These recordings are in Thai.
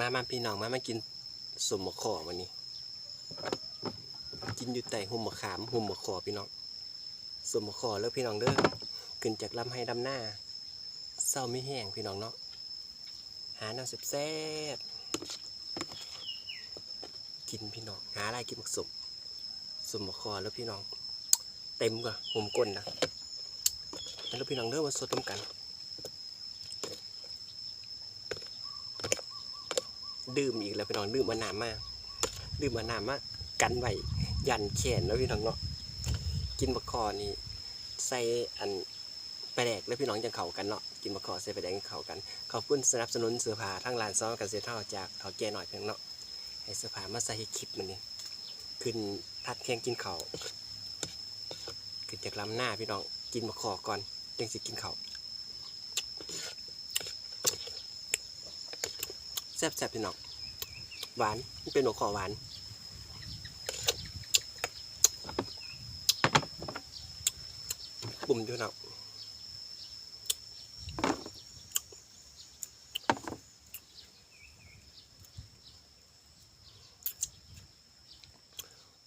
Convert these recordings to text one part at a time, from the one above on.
มามาพี่น้องมามากินสมมะขอวันนี้ กินอยู่แต่หุ่มมะขามหุ่มมะขอพี่น้องสมมะขอแล้วพี่น้องเด้อขึ้นจากลำให้ดำหน้าเศร้าไม่แห้งพี่น้องเนาะหาแนวแซ่บกินพี่น้องหาอะไรกินมักสมสมมะขอแล้วพี่น้อง เต็มกว่าหุ่มก้นนะแล้วพี่น้องเด้อมาสดต้มกัน ดื่มอีกแล้วพี่น้องดื่มมานานมากดื่มมานานมากกันไว้ยันแขนแล้วพี่น้องเนาะกินบะคอนี่ใส่อันไปแดกแล้วพี่น้องจังเข่ากันเนาะกินบะคอใส่ไปแดกเข่ากันขอบคุณสนับสนุนเสื้อผ้าทั้งร้านซ้อมกันเสียเท่าจากเท่าแก่หน่อยเพียงเนาะให้เสื้อผ้ามาใส่ให้คลิปมันนี่ขึ้นทัดเที่ยงกินเข่าขึ้นจากลำหน้าพี่น้องกินบะคอก่อนจังสิกินเข่า แซ่บๆพี่น้องหวานมันเป็นหัวขอหวานปุ่มด้วยนะ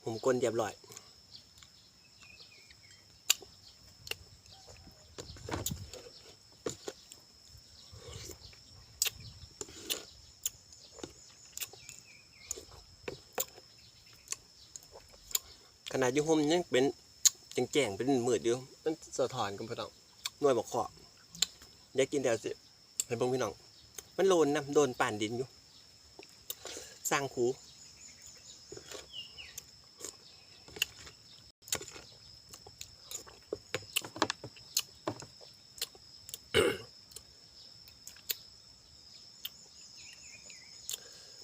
ผมกลนเรียบร้อย นาดยุ่ห่มยังเป็นแจ้งๆเป็นมืดอยู่มันสะท้อนกันพี่น้องหน่วยบอกขออยากกินแล้วสิเห็นเบิ่งพี่น้อง มันโลนนะโดนป่านดินอยู่สร้างคู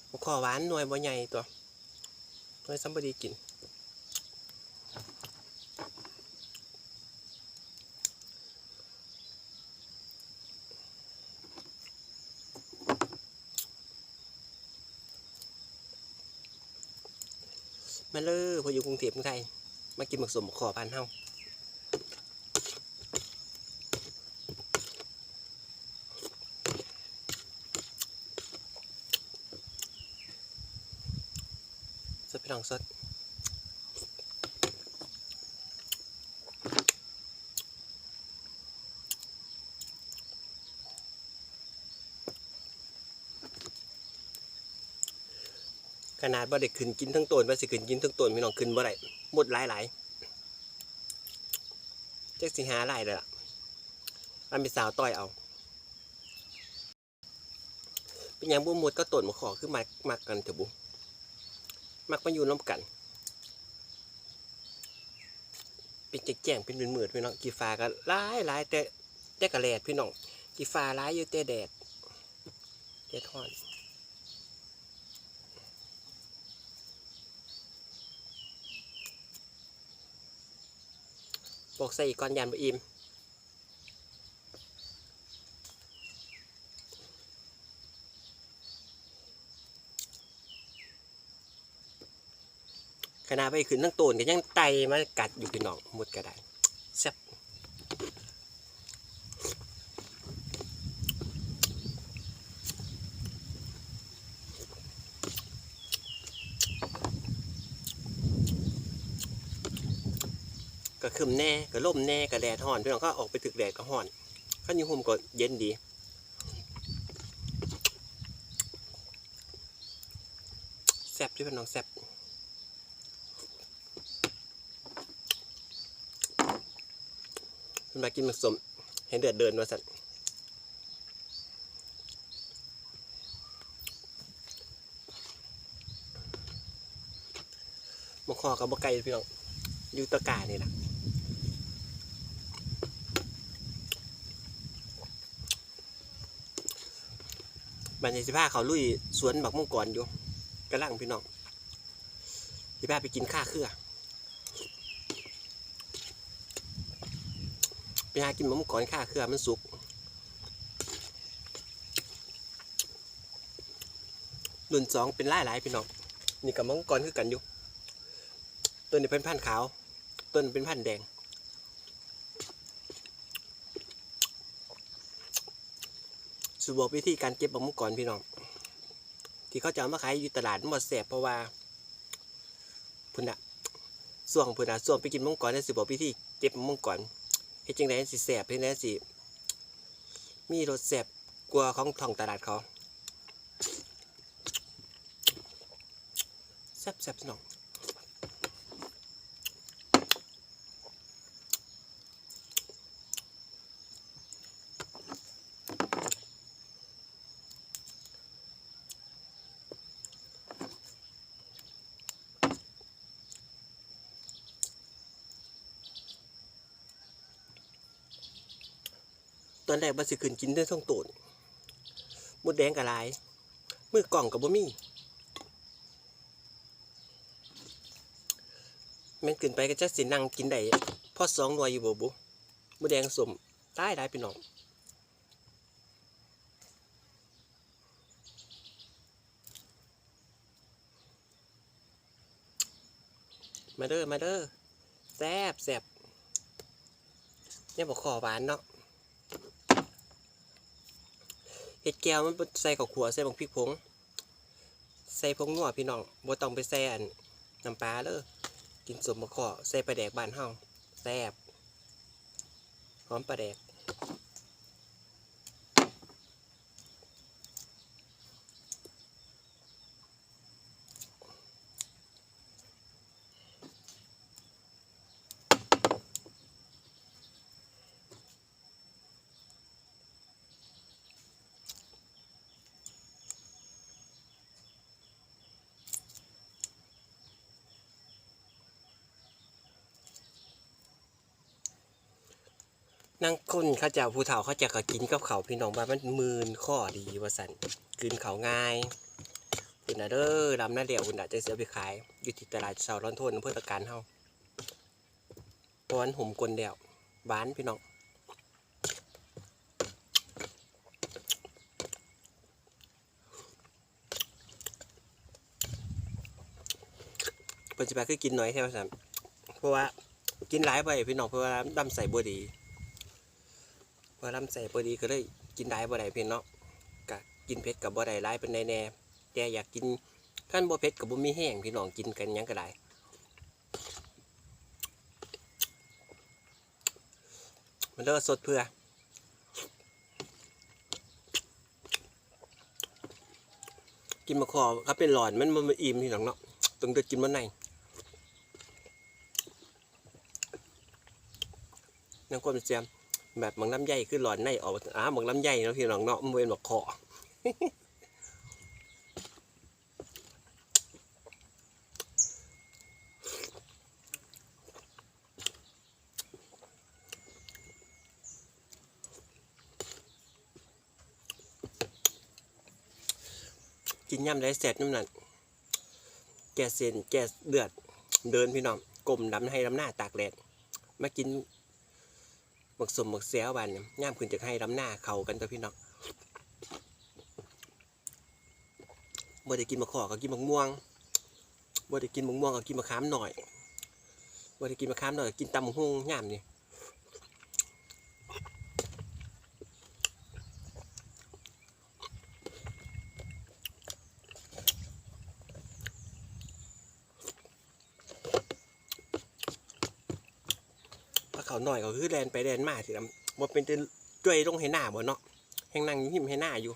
บกขอหวานหน่วยบ่ใหญ่ตัวหน่วยซ้ำบดีกิน มาเลยพออยู่กรุงเทพกรุงไทย มากินหมักสมขอพันเฮาสดพี่น้องสด ขนาดบ่ได้ขึ้นกินทั้งต้นว่าสิขึ้นกินทั้งต้นพี่น้องขึ้นบ่ได้หมดหลายหลายๆจักสิหาหลายเลยล่ะมันเป็นสาวต้อยเอา เป็นหยังบ่หมดก็ต้นมาขอคือมักมักกันเถอะบุมักมาอยู่น้ำกัน เป็นแจ้งเป็นหมืดๆพี่น้องกีฟ้าก็หลายหลายแต่แต่กระแลดพี่น้องกีฟ้าหลายอยู่แต่แดดแดดร้อน บอกใส่อีกก้อนยันบอิ่มขณะไปขึ้นตั้งตูนก็ยังไตมากัดอยู่พี่น้องมุดก็ได้บ ก็คืมแน่ก็ล่มแน่ก็แดดห่อนพี่น้องก็ออกไปถึกแดดก็ห่อนข้าอยู่ห่มก็เย็นดีแซ่บที่พี่น้องแซ่บคุณมากินหมึกสมเห็นเดือดเดินมาสัตว์มะคอกับบะไก่พี่น้องอยู่ตะกร้านี่นะ บันยสิบ้าเขาลุยสวนบักม่วงก่อนอยู่กระลังพี่น้องสิบ้าไปกินข้าเครือไปหากินบักม่วงก่อนข้าเครือมันสุกรุ่นสองเป็นไล่หลายพี่น้องนี่กับมังกรคือกันอยู่ตัวนี้เป็นพันธ์ขาว ต้นเป็นพันธ์แดง สูบอกวิธีการเก็บบักมังกรพี่น้อง ที่เขาจะเอามาขายอยู่ตลาดนหมดแสบเพราะว่าพุ่นอะส่วงพุ่นอะส่วงไปกินมังกรได้สิบอกพี่ที่เจ็บมังกรเฮ็ดจังได๋สิแสบเฮ็ดจังได๋สิมีรสแสบกว่าของท้องตลาดเขาแซ่บแซ่บสนอง ตอนแรกบัสิขึ้นกินได้ท่องตูนมดแดงกับลายมือกล่องกับบ่มีแม่นขึ้นไปก็จะสินั่งกินได้พอสองหน่วยอยู่บ่บุมดแดงสมตายได้พี่น้องมาเด้อมาเด้อแซบแซบเนี่ยบอกขอหวานเนาะ เห็ดแก้วมันใส่กับขัวใส่บังพริกผง ใส่ผงนัวพี่น้องบ่ต้องไปใส่อันน้ำปลาเลยกินสมมะขอใส่ปลาแดกบ้านเฮาแซ่บหอมปลาแดก นั่งคนเขาจะผู้เฒ่าเขาจะก็กินกับเขาพี่น้องบ้านมันมืนข้อดีว่าสันกินเขาง่ายคุณน่ะเด้อดำหน้าเดี่ยวคุณน่ะจะเสียไปขาย อยู่ที่ตลาดเสาร้อนโทนเพื่อตะการเฮาเพราะวันห่มกลเดี่ยวหวานพี่น้องปัจจุบันคือกินน้อยแค่ว่าสันเพราะว่ากินหลายไปพี่น้องเพราะว่าดำใส่บัดี อลำใส่พอดีก็เลยกินได้บ่ได้เพียงเนาะกะกินเผ็ดกับบ่ได้หลายเป็นแน่แต่อยากกินขั้นบ่เผ็ดกับบ่มีแห้งพี่น้องกินกันยังก็ได้มันเลิศสดเพื่อกินมะขอครับเป็นหลอนมันมันอิ่มพี่น้องเนาะต้องเดือกินมันในนั่งความเสียม แบบหมังลำไยคือหลอนในออกอ่าหมังลำไยเนาะพี่น้องเนาะมันเป็นหมักขอกินย่ำได้เสร็จน้ำหนักแกเส้นแกเดือด เดินพี่น้องกลมดำให้ลำหน้าตากแดดมากิน หมกสมหมกเสียวบานเนี่ยย่ามขึ้นจากให้ลำหน้าเขากันตัวพี่น้องบ่ได้กินมะขอก็กินมะม่วงบ่ได้กินมะม่วงก็กินมะขามหน่อยบ่ได้กินมะขามหน่อยก็กินตำมะฮุ่งย่ามนี่ถ้าเขา หน่อยก็คือแลนไปแลนมาสิครับบ่เป็นจะจ้วยลงให้หน้าบ่เนาะแห้งนั่งยิ้มให้หน้าอยู่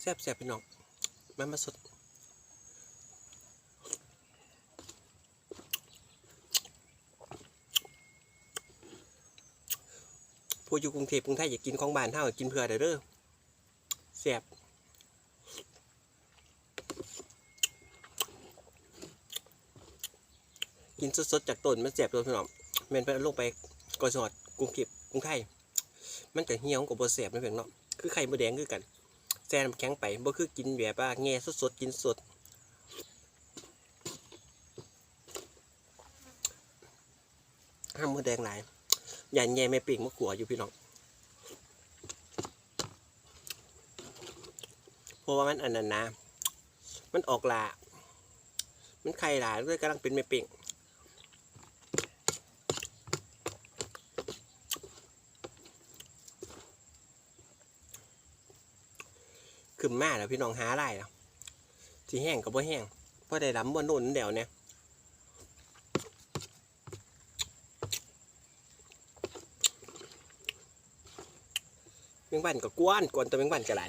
แซ่บแซ่บพี่น้องมันมาสดผู้อยู่กรุงเทพกรุงไทยอยากกินของบ้านเท่ากินเพื่อเด้อเด้อแซ่บ กินสดๆจากต้นมันแซ่บตัวพี่น้องแม่นไปเอาลงไปกอนสอดกรุงเทพกรุงไทยมันก็เหี่ยวกับบ่แซ่บนั่นเองเนาะคือไข่มดแดงคือกันแซ่น้ำแข็งไปบ่คือกินแบบว่าแง่สดๆกินสดห้ามมือแดงหลายยันแง่ไม่ปิ่งมะขัวอยู่พี่น้องเพราะว่ามันอันนั้นนะมันออกลามันไข่หลายด้วยกำลังเป็นไม่ปิ่ง ขึ้นมาแล้วพี่น้องหาได้แล้วที่แห้งกับบ่แห้งเพราะได้ดำบนนุ่นเดี๋ยวเนี่ยเมงบันก็กวนกวนตัวเมงบันก็หล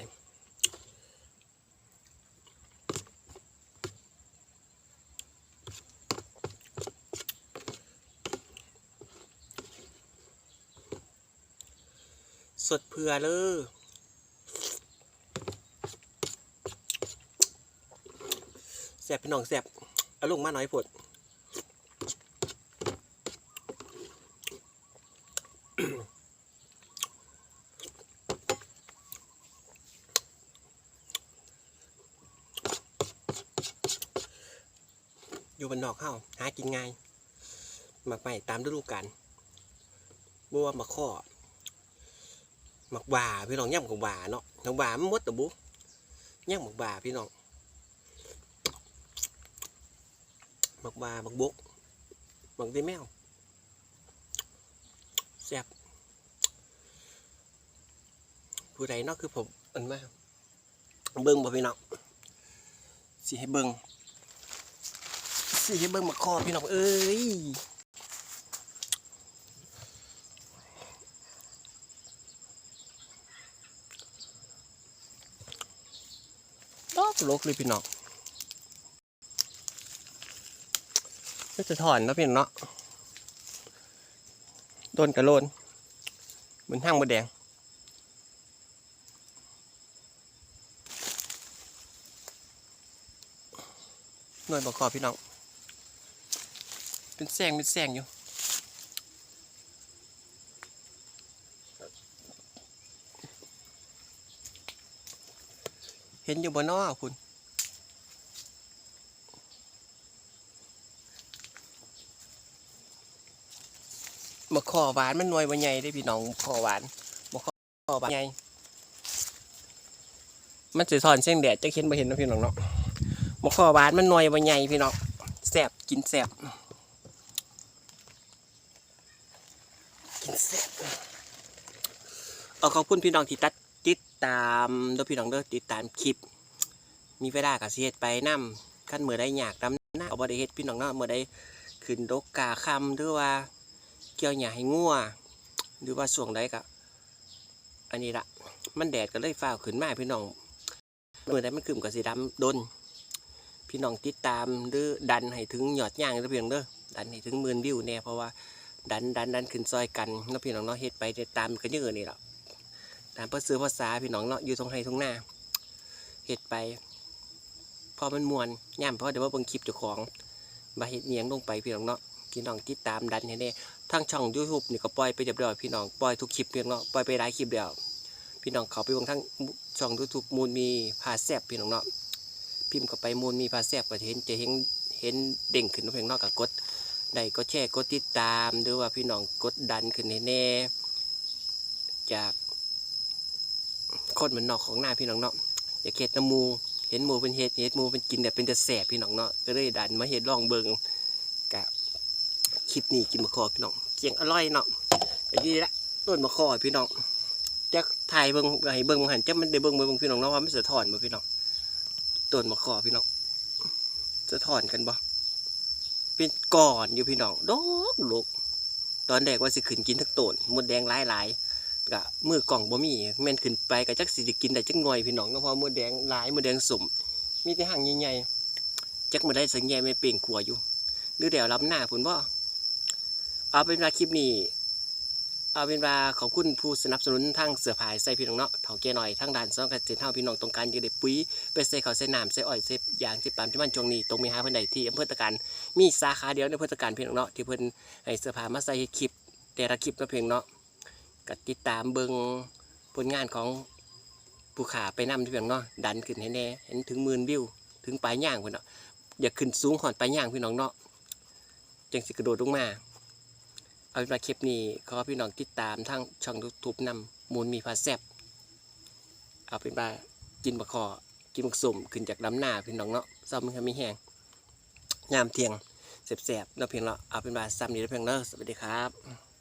สดเผื่อเลย แสบพี่น้องแสบเอาลงมาหน่อยผดอยู่บนนอกเข้าหากินง่ายหมักใหม่ตามฤดูกาลบัวามาข้อหมักบ่าพี่น้องย่ำกับบ่าเนาะหมักบ่ามันมดตะบุย่ำหมักบ่าพี่น้อง หมักบ่าหมักบกหมักได้แมวแซ่บผู้ใดเนาะคือผมอันมากเบิ้งบ่พี่น้องสิให้เบิ้งสีเบิ่งมาคอพี่น้องเอ้ยดอกลกเลยพี่น้อง ก็จะถอนแล้วพี่น้องเนาะโดนกระโลนเหมือนห้างมดแดง หน่วยบกคอพี่น้อง เป็นแสงเป็นแสงอยู่เห็นอยู่บนนอคุณ มะขอหวานมันหน่วยบนใหญ่ได้พี่น้องมะขอหวานมะขอหวานใหญ่มันจะถอนเส้นแดดจะเห็นบ่เห็นนะพี่น้องเนาะมะขอหวานมันหน่วยบนใหญ่พี่น้องแสบกินแสบกินแซ่บเอาขอบคุณพี่น้องที่ตัดติดตามเด้อพี่น้องเด้อติดตามคลิป มีเวลากับเฮ็ดไปนํขั้นเมื่อได้อยากดำหน้าเอาบ่ได้เฮ็ดพี่น้องเนาะเมื่อได้ขึ้นดกกาคำหรือว่า เกี่ยวหญ้าให้งัวหรือว่าช่วงใดก็อันนี้ละมันแดดก็เลยฟ้าขึ้นมาพี่น้องเมื่อใดมันขึ้นก็สิดำดนพี่น้องติดตามหรือดันให้ถึงหยอดย่างเด้อพี่น้องเด้อดันให้ถึงหมื่นวิวแน่เพราะว่าดันดันดันขึ้นซอยกันเนาะพี่น้องเนาะเฮ็ดไปตามกันเยอะนี่แหละตามภาษาภาษาพี่น้องเนาะอยู่ตรงไห้ตรงหน้าเฮ็ดไปพอมันมวนย่ำเพราะเดี๋ยวว่าบิ่งคลิปเจ้าของมาเฮ็ดเนียงลงไปพี่น้องเนาะ พี่น้องติดตามดันให้แน่ทั้งช่อง YouTube นี่ก็ปล่อยไปเรียบร้อยพี่น้องปล่อยทุกคลิปพี่น้องเนาะปล่อยไปหลายคลิปแล้วพี่น้องเขาไปเบิ่งทั้งช่อง YouTube มูลมีพาแซบพี่น้องเนาะพิมพ์เข้าไปมูลมีพาแซบก็จะเห็นจะเห็นเห็นเด้งขึ้นเนาะพี่น้องเนาะก็กดได้ก็แชร์กดติดตามหรือว่าพี่น้องกดดันขึ้นแน่จากคนเหมือนนอกของหน้าพี่น้องเนาะอย่าเข็ดน้ำหมูเห็นหมูเป็นเห็ดเห็ดหมูเป็นกินแต่เป็นแต่แสบพี่น้องเนาะก็เลยดันมาเห็ดลองเบิง คลิปนี้กินมะขอพี่น้องเกียงอร่อยเนาะก็ดีละต้นมะขอพี่น้องจะถ่ายเบิ้งให้เบิงหันจะมันได้เบิ้งเบิ้งพี่น้องเนาะว่ามันจะถอนบ่พี่น้องต้นมะขอพี่น้องจะถอนกันบ่เป็นก่อนอยู่พี่น้องดอกลูกตอนแรกว่าสิขึ้นกินทั้งต้นมดแดงหลายหลายๆกะมือกล่องบ่มีแม่นขึ้นไปกะจักสิจะกินได้จักหน่อยพี่น้องก็เพราะมดแดงหลายมดแดงสมมีแต่ห่างใหญ่ๆจักมาได้สังแยไม่เปล่งขัวอยู่หรือเดี๋ยวรับหน้าผุนบ่ เอาเป็นว่าคลิปนี้ เอาเป็นว่าขอบคุณผู้สนับสนุนทางเสือผายใส่พี่น้องเนาะเถาแก่หน่อยทางด่านซ่องกันเจนเท่าพี่น้องตรงการยังได้ปุ๋ยไปใส่ข้าใส่น้ำใส่อ้อยใส่ยางใส่ปาล์มที่มันจงนี้ตรงมีหาเพิ่นใดที่อำเภอตะการมีสาขาเดียวในอำเภอตะการพียงเนาะที่เพิ่นให้เสือผ้ามาใส่คลิป แต่ละคลิปเนาะเพียงเนาะก็ติดตามเบิ่งผลงานของผู้ขาไปนำที่เพียงเนาะดันขึ้นให้แน่เห็นถึงหมื่นวิวถึงปลายย่างพิ่นเนาะอย่าขึ้นสูงหอนปลายย่างพี่น้องเนาะจังสิกระโดดลงมา เอาเป็นว่าคลิปนี้ขอพี่น้องติดตามทั้งช่องยูทูบนำมูลมีพาแซบเอาเป็นว่ากินบะคอกินบักสุ่มขึ้นจากลำหน้าพี่น้องเนาะซ้อมมันมีแห้งยามเที่ยงแสบๆเนาะเพียงเนาะเอาเป็นว่าซ้ำนี้แล้วเพียงเนาะสวัสดีครับ